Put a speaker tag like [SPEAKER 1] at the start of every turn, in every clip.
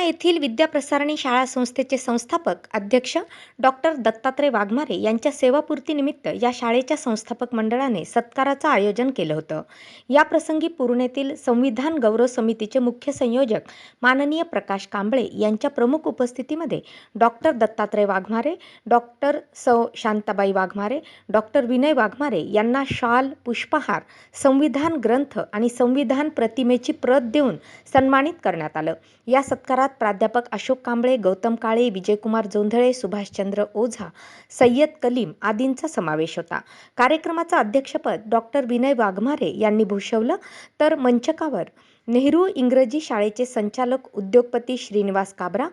[SPEAKER 1] येथील विद्याप्रसारणी शाळा संस्थेचे संस्थापक अध्यक्ष डॉक्टर दत्तात्रय वाघमारे यांच्या सेवापूर्तीनिमित्त या शाळेच्या संस्थापक मंडळाने सत्काराचं आयोजन केलं होतं. या प्रसंगी पुरणेतील संविधान गौरव समितीचे मुख्य संयोजक माननीय प्रकाश कांबळे यांच्या प्रमुख उपस्थितीमध्ये डॉक्टर दत्तात्रय वाघमारे डॉक्टर सौ. शांताबाई वाघमारे डॉक्टर विनय वाघमारे यांना शाल पुष्पहार संविधान ग्रंथ आणि संविधान प्रतिमेची प्रत देऊन सन्मानित करण्यात आलं. या सत्कारात प्राध्यापक अशोक कांबळे गौतम काळे विजयकुमार जोंधळे सुभाषचंद्र ओझा सय्यद कलीम आदींचा समावेश होता. कार्यक्रमाचं अध्यक्षपद डॉक्टर विनय वाघमारे यांनी भूषवलं. तर मंचकावर नेहरू इंग्रजी शाळेचे संचालक उद्योगपती श्रीनिवास काबरा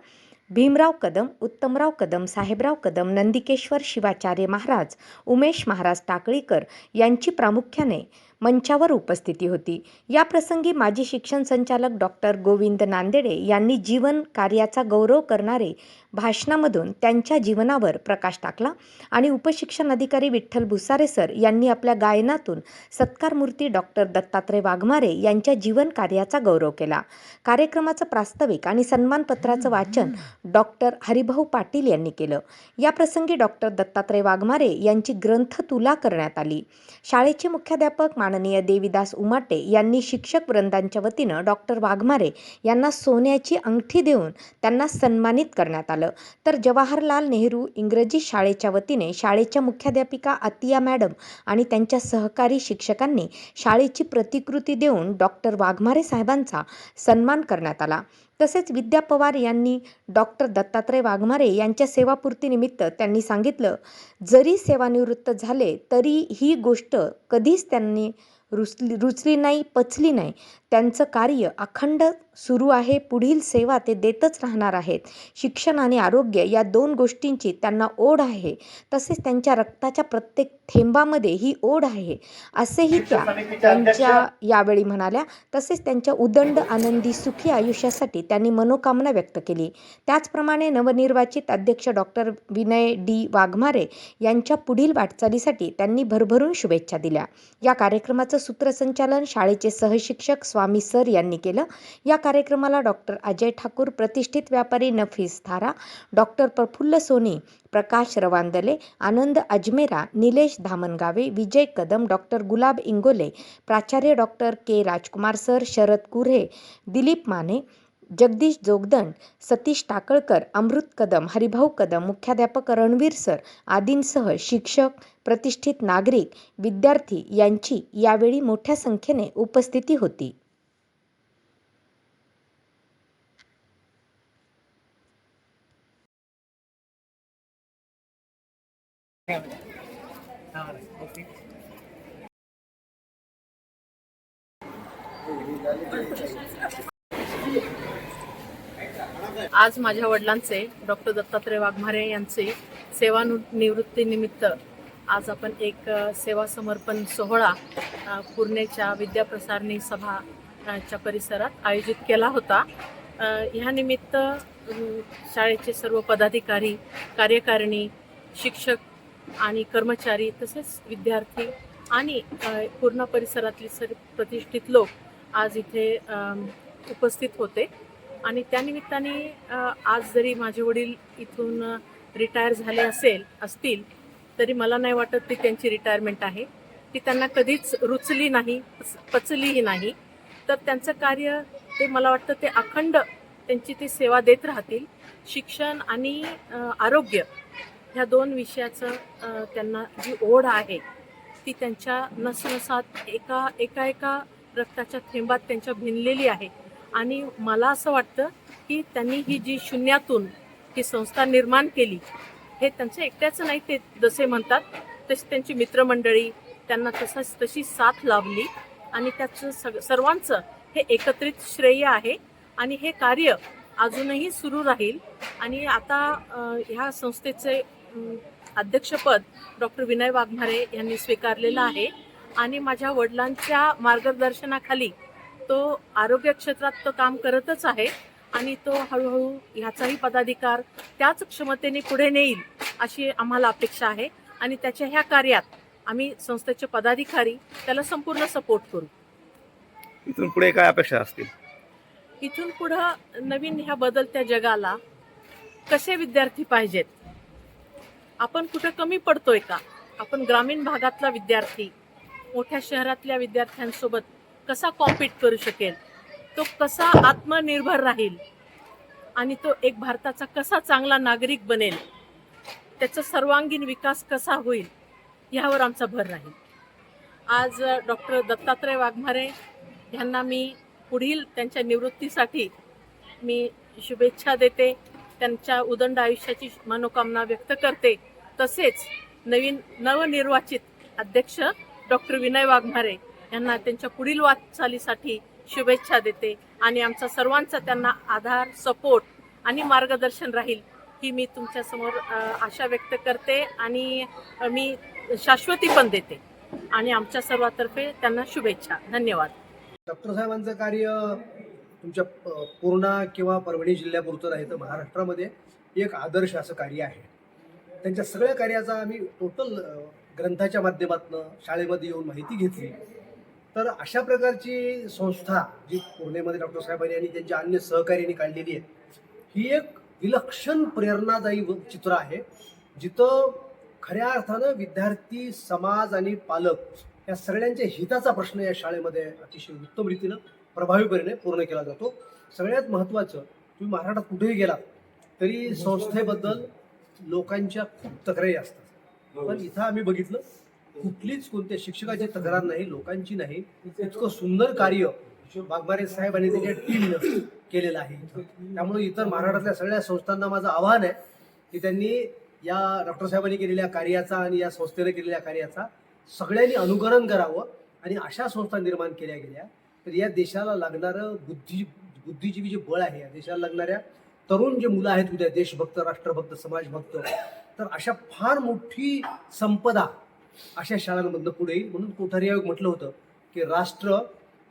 [SPEAKER 1] भीमराव कदम उत्तमराव कदम साहेबराव कदम नंदिकेश्वर शिवाचार्य महाराज उमेश महाराज टाकळीकर यांची प्रामुख्याने मंचावर उपस्थिती होती. या प्रसंगी माजी शिक्षण संचालक डॉक्टर गोविंद नांदेडे यांनी जीवन कार्याचा गौरव करणारे भाषणामधून त्यांच्या जीवनावर प्रकाश टाकला आणि उपशिक्षण अधिकारी विठ्ठल भुसारे सर यांनी आपल्या गायनातून सत्कारमूर्ती डॉक्टर दत्तात्रय वाघमारे यांच्या जीवन कार्याचा गौरव केला. कार्यक्रमाचं प्रास्ताविक आणि सन्मानपत्राचं वाचन डॉक्टर हरिभाऊ पाटील यांनी केलं. या प्रसंगी डॉक्टर दत्तात्रय वाघमारे यांची ग्रंथ तुला करण्यात आली. शाळेचे मुख्याध्यापक माननीय देवीदास उमाटे यांनी शिक्षक वृंदांच्या वतीनं डॉक्टर वाघमारे यांना सोन्याची अंगठी देऊन त्यांना सन्मानित करण्यात आलं. तर जवाहरलाल नेहरू इंग्रजी शाळेच्या वतीने शाळेच्या मुख्याध्यापिका अतिया मॅडम आणि त्यांच्या सहकारी शिक्षकांनी शाळेची प्रतिकृती देऊन डॉक्टर वाघमारे साहेबांचा सन्मान करण्यात आला. तसेच विद्या पवार यांनी डॉक्टर दत्तात्रय वाघमारे यांच्या सेवापूर्तीनिमित्त त्यांनी सांगितलं जरी सेवानिवृत्त झाले तरी ही गोष्ट कधीच त्यांनी रुचली रुचली नाही पचली नाही. त्यांचं कार्य अखंड सुरू आहे पुढील सेवा ते देतच राहणार आहेत. शिक्षण आणि आरोग्य या दोन गोष्टींची त्यांना ओढ आहे. तसेच त्यांच्या रक्ताच्या प्रत्येक थेंबामध्ये ही ओढ आहे. असेही त्या त्यांच्या यावेळी म्हणाल्या. तसेच त्यांच्या उदंड आनंदी सुखी आयुष्यासाठी त्यांनी मनोकामना व्यक्त केली. त्याचप्रमाणे नवनिर्वाचित अध्यक्ष डॉक्टर विनय डी वाघमारे यांच्या पुढील वाटचालीसाठी त्यांनी भरभरून शुभेच्छा दिल्या. या कार्यक्रमाचं सूत्रसंचालन शाळेचे सहशिक्षक स्वामी सर यांनी केलं. या कार्यक्रमाला डॉक्टर अजय ठाकूर प्रतिष्ठित व्यापारी नफीस थारा डॉक्टर प्रफुल्ल सोनी प्रकाश रवांदले आनंद अजमेरा निलेश धामणगावे विजय कदम डॉक्टर गुलाब इंगोले प्राचार्य doctor K. Rajkumar sir Sharad Kurhe Dilip Mane Jagdish Jogdand Satish Takalkar Amrut Kadam Haribhau Kadam मुख्याध्यापक रणवीर सर आदींसह शिक्षक प्रतिष्ठित नागरिक विद्यार्थी यांची यावेळी मोठ्या संख्येने उपस्थिती होती.
[SPEAKER 2] आज माझ्या वडिलांचे डॉक्टर दत्तात्रय वाघमारे यांचे सेवानिवृत्तीनिमित्त आज आपण एक सेवा समर्पण सोहळा अ, विद्याप्रसारणी सभा च्या परिसरात आयोजित केला होता. ह्यानिमित्त ह्या निमित्त शाळेचे सर्व पदाधिकारी कार्यकारिणी शिक्षक आणि कर्मचारी तसेच विद्यार्थी आणि पूर्ण परिसरातले सर्व प्रतिष्ठित लोक आज इथे उपस्थित होते. आणि त्यानिमित्ताने आज जरी माझे वडील इथून रिटायर झाले असेल असतील तरी मला नाही वाटत ती त्यांची रिटायरमेंट आहे. ती त्यांना कधीच रुचली नाही पच- पचलीही नाही. तर त्यांचं कार्य ते मला वाटतं ते अखंड त्यांची ती सेवा देत राहतील. शिक्षण आणि आरोग्य ह्या दोन विषयाचं त्यांना जी ओढ आहे ती त्यांच्या नसनसात एका एका एका रक्ताच्या थेंबात त्यांच्या भिनलेली आहे. आणि मला असं वाटतं की त्यांनी ही जी शून्यातून ही संस्था निर्माण केली हे त्यांचं एकट्याचं नाही ते जसे म्हणतात तशी त्यांची मित्रमंडळी त्यांना तसंच तशी साथ लाभली. आणि त्याचं सग सर्वांचं हे एकत्रित श्रेय आहे. आणि हे कार्य अजूनही सुरू राहील. आणि आता ह्या संस्थेचे अध्यक्षपद डॉक्टर विनय वाघमारे यांनी स्वीकारलेलं आहे. आणि माझ्या वडिलांच्या मार्गदर्शनाखाली तो आरोग्य क्षेत्रात तो काम करतच आहे. आणि तो हळूहळू ह्याचाही पदाधिकार त्याच क्षमतेने पुढे नेईल अशी आम्हाला अपेक्षा आहे. आणि त्याच्या ह्या कार्यात आम्ही संस्थेचे पदाधिकारी त्याला संपूर्ण सपोर्ट करू.
[SPEAKER 3] इथून पुढे काय अपेक्षा असतील?
[SPEAKER 2] इथून पुढं नवीन ह्या बदलत्या जगाला कसे विद्यार्थी पाहिजेत? आपण कुठं कमी पडतोय का? आपण ग्रामीण भागातला विद्यार्थी मोठ्या शहरातल्या विद्यार्थ्यांसोबत कसा कॉम्पीट करू शकेल? तो कसा आत्मनिर्भर राहील? आणि तो एक भारताचा कसा चांगला नागरिक बनेल? त्याचा सर्वांगीण विकास कसा होईल? ह्यावर आमचा भर राहील. आज डॉक्टर दत्तात्रय वाघमारे यांना मी पुढील त्यांच्या निवृत्तीसाठी मी शुभेच्छा देते. त्यांच्या उदंड आयुष्याची मनोकामना व्यक्त करते. तसेच नवीन नवनिर्वाचित अध्यक्ष डॉक्टर विनय वाघमारे यांना त्यांच्या पुढील वाटचालीसाठी शुभेच्छा देते आणि आमचा सर्वांचा त्यांना आधार सपोर्ट आणि मार्गदर्शन राहील ही मी तुमच्यासमोर आशा व्यक्त करते आणि मी शाश्वती पण देते. आणि आमच्या सर्वातर्फे त्यांना शुभेच्छा. धन्यवाद.
[SPEAKER 3] डॉक्टर साहेबांचं कार्य तुमच्या प- पूर्णा किंवा परभणी जिल्ह्यापुरतं नाही तर महाराष्ट्रामध्ये एक आदर्श असं कार्य आहे. त्यांच्या सगळ्या कार्याचा आम्ही टोटल ग्रंथाच्या माध्यमातून शाळेमध्ये येऊन माहिती घेतली. तर अशा प्रकारची संस्था जी पुणेमध्ये डॉक्टर साहेबांनी आणि त्यांच्या अन्य सहकार्याने काढलेली आहे ही एक विलक्षण प्रेरणादायी व- चित्र आहे जिथं खऱ्या अर्थानं विद्यार्थी समाज आणि पालक या सगळ्यांच्या हिताचा प्रश्न या शाळेमध्ये अतिशय उत्तम रीतीनं प्रभावीपणे पूर्ण केला जातो. सगळ्यात महत्त्वाचं तुम्ही महाराष्ट्रात कुठेही गेलात तरी संस्थेबद्दल लोकांच्या खूप तक्रारी असतात. पण इथं आम्ही बघितलं कुठलीच कोणत्या शिक्षकाची तक्रार नाही लोकांची नाही. इतकं सुंदर कार्य वाघमारे साहेब आणि त्याच्या टीमनं केलेलं आहे. त्यामुळे इतर महाराष्ट्रातल्या सगळ्या संस्थांना माझं आव्हान आहे की त्यांनी या डॉक्टर साहेबांनी केलेल्या कार्याचा आणि या संस्थेने केलेल्या कार्याचा सगळ्यांनी अनुकरण करावं आणि अशा संस्था निर्माण केल्या गेल्या. तर या देशाला लागणारं बुद्धी बुद्धिजीवी जे बळ आहे. या देशाला लागणाऱ्या तरुण जे मुलं आहेत उद्या देशभक्त राष्ट्रभक्त समाजभक्त तर अशा फार मोठी संपदा अशा शाळांमधनं पुढे येईल. म्हणून कोठारी आयोग म्हटलं होतं की राष्ट्र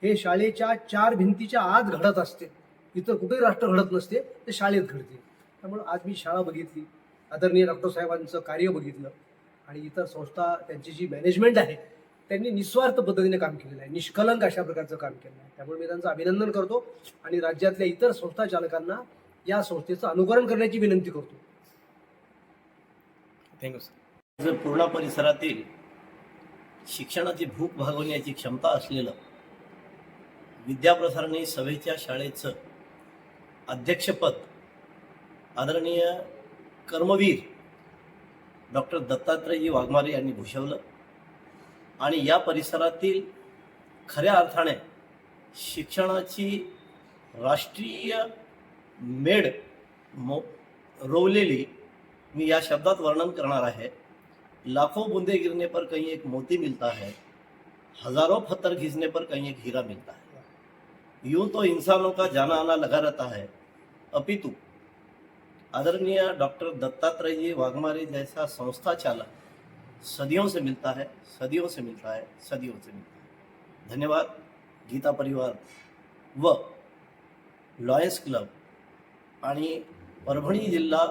[SPEAKER 3] हे शाळेच्या चार भिंतीच्या आत घडत असते. इतर कुठेही राष्ट्र घडत नसते ते शाळेत घडते. त्यामुळे आज मी शाळा बघितली आदरणीय डॉक्टर साहेबांचं कार्य बघितलं आणि इतर संस्था त्यांची जी मॅनेजमेंट आहे त्यांनी निस्वार्थ पद्धतीने काम केलेलं आहे. निष्कलंक अशा प्रकारचं काम केलं आहे. त्यामुळे मी त्यांचं अभिनंदन करतो आणि राज्यातल्या इतर संस्था चालकांना या संस्थेचं अनुकरण करण्याची विनंती करतो.
[SPEAKER 4] थँक्यू सर जर पूर्णा परिसरातील शिक्षणाची भूक भागवण्याची क्षमता असलेलं विद्याप्रसारणी सभेच्या शाळेचं अध्यक्षपद आदरणीय कर्मवीर डॉक्टर दत्तात्रयजी वाघमारे यांनी भूषवलं आणि या परिसरातील खऱ्या अर्थाने शिक्षणाची राष्ट्रीय मेड मो रोवलेली मी या शब्दात वर्णन करणार आहे. लाखों बूंदे गिरने पर कहीं एक मोती मिलता है. हज़ारों पत्थर खींचने पर कहीं एक हीरा मिलता है. यूँ तो इंसानों का जाना आना लगा रहता है. अपितु, आदरणीय डॉक्टर दत्तात्रेय जी वाघमारे जैसा संस्था चालक सदियों से मिलता है, सदियों से मिलता है, सदियों से मिलता है। धन्यवाद, गीता परिवार व लॉयन्स क्लब। आणि परभणी जिल्हा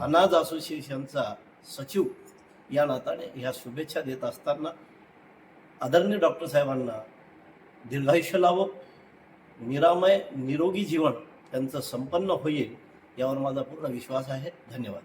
[SPEAKER 4] अनाज असोसिएशनचा सचिव या नात्याने ह्या शुभेच्छा देत असताना आदरणीय डॉक्टर साहेबांना दीर्घायुष्य लावो निरामय निरोगी जीवन त्यांचं संपन्न होईल यावर माझा पूर्ण विश्वास आहे. धन्यवाद.